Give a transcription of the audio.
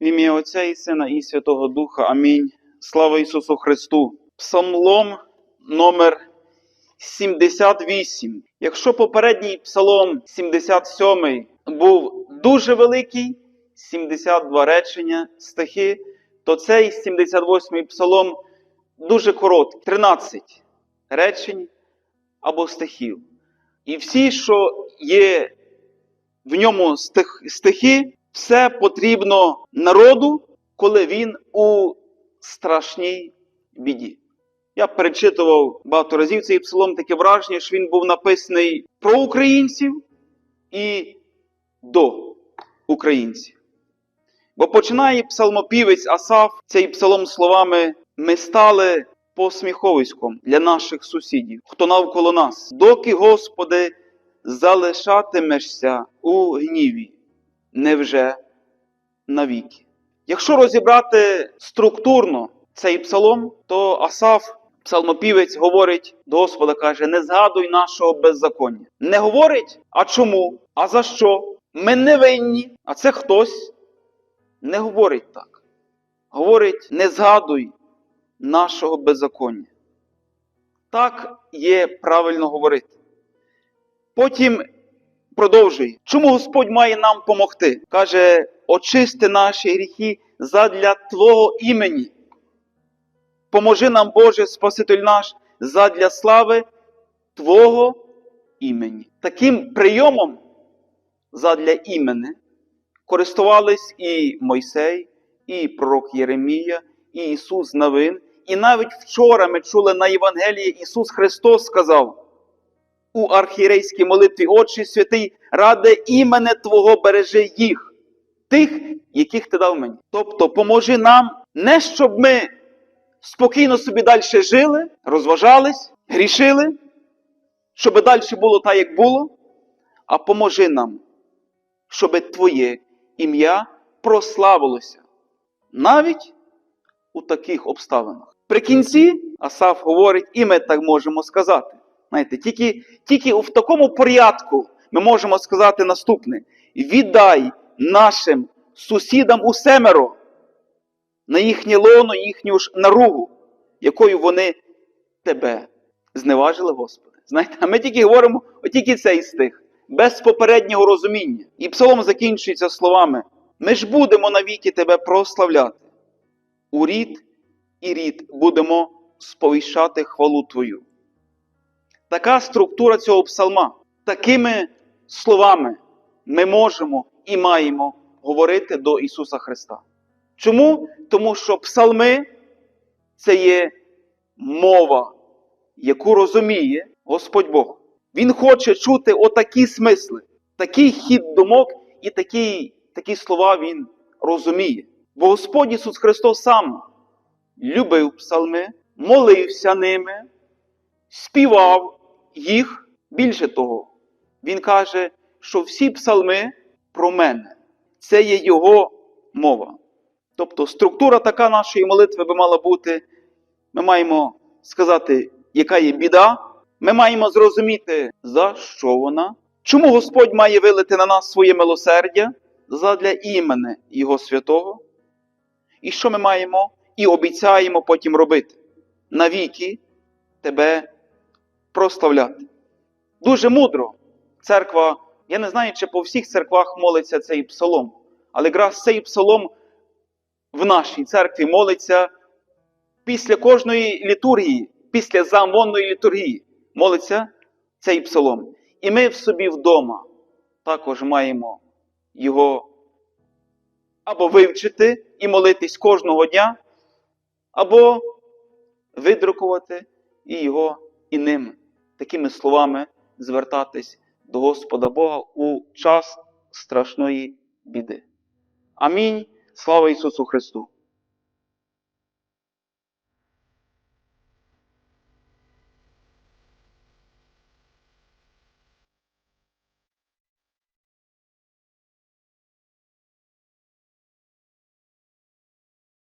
В ім'я Отця і Сина і Святого Духа. Амінь. Слава Ісусу Христу. Псалом номер 78. Якщо попередній псалом 77 був дуже великий, 72 речення, стихи, то цей 78-й псалом дуже короткий, 13 речень або стихів. І всі, що є в ньому стих, стихи, все потрібно народу, коли він у страшній біді. Я перечитував багато разів цей псалом, таке враження, що він був написаний про українців і до українців. Бо починає псалмопівець Асаф цей псалом словами: ми стали посміховиськом для наших сусідів, хто навколо нас, доки, Господи, залишатимешся у гніві, невже навіки. Якщо розібрати структурно цей псалом, то Асаф, псалмопівець, говорить до Господа, каже: не згадуй нашого беззаконня. Не говорить, а чому? А за що? Ми не винні, а це хтось не говорить так. Говорить, не згадуй нашого беззаконня. Так є правильно говорити. Потім продовжує. Чому Господь має нам помогти? Каже, очисти наші гріхи задля Твого імені. Поможи нам, Боже, Спаситель наш, задля слави Твого імені. Таким прийомом задля імени користувались і Мойсей, і пророк Єремія, і Ісус Навин. І навіть вчора ми чули на Євангелії Ісус Христос сказав у архієрейській молитві, Отче святий, ради імене Твого бережи їх, тих, яких ти дав мені. Тобто поможи нам не щоб ми спокійно собі далі жили, розважались, грішили, щоб далі було так, як було, а поможи нам, щоб Твоє ім'я прославилося навіть у таких обставинах. При кінці Асаф говорить, і ми так можемо сказати. Знаєте, тільки, тільки в такому порядку ми можемо сказати наступне: віддай нашим сусідам у семеро на їхнє лоно, їхню ж наругу, якою вони тебе зневажили, Господи. Знаєте, а ми тільки говоримо от тільки цей стих, без попереднього розуміння. І псалом закінчується словами: ми ж будемо навіки тебе прославляти. У рід і рід будемо сповіщати хвалу Твою. Така структура цього псалма. Такими словами ми можемо і маємо говорити до Ісуса Христа. Чому? Тому що псалми це є мова, яку розуміє Господь Бог. Він хоче чути отакі смисли, такий хід думок і такі, такі слова Він розуміє. Бо Господь Ісус Христос сам любив псалми, молився ними, співав їх. Більше того, Він каже, що всі псалми про мене. Це є Його мова. Тобто структура така нашої молитви би мала бути. Ми маємо сказати, яка є біда. Ми маємо зрозуміти, за що вона, чому Господь має вилити на нас своє милосердя задля імени Його святого, і що ми маємо і обіцяємо потім робити навіки тебе прославляти. Дуже мудро церква, я не знаю, чи по всіх церквах молиться цей псалом, але якраз цей псалом в нашій церкві молиться після кожної літургії, після замонної літургії молиться цей псалом. І ми в собі вдома також маємо його або вивчити і молитись кожного дня, або видрукувати і його і ним такими словами звертатись до Господа Бога у час страшної біди. Амінь. Слава Ісусу Христу!